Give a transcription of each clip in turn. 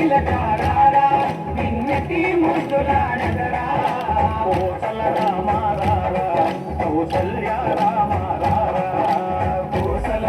తిలకారా నిన్నటి ముందులాడదరా కోసల రామారా కౌసల్య రామారా కోసల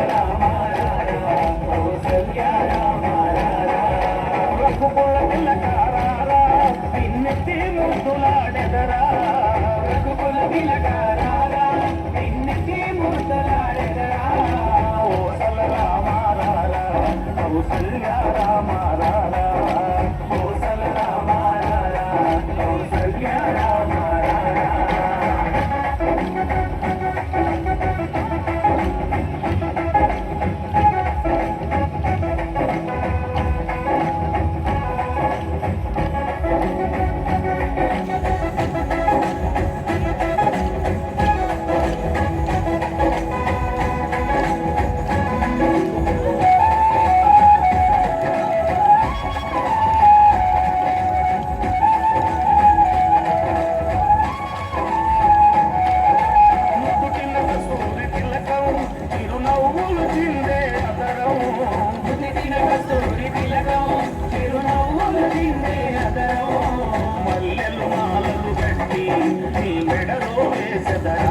మెడలో వేసెదరా.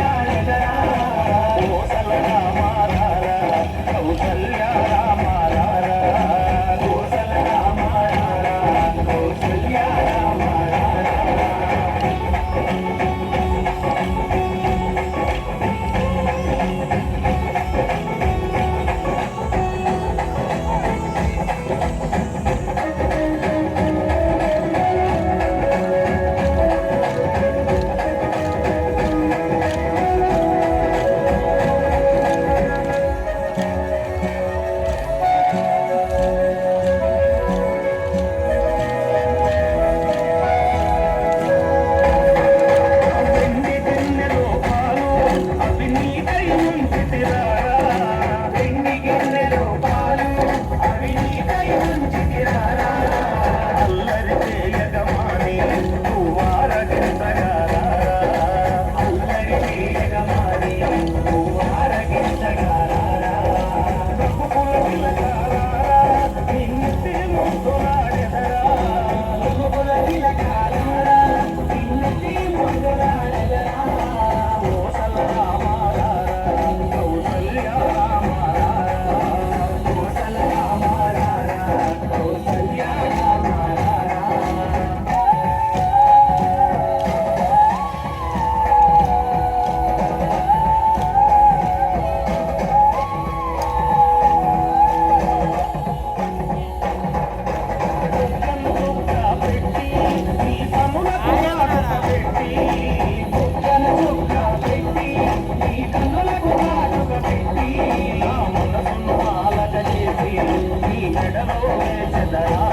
ఎడలో వేచదయా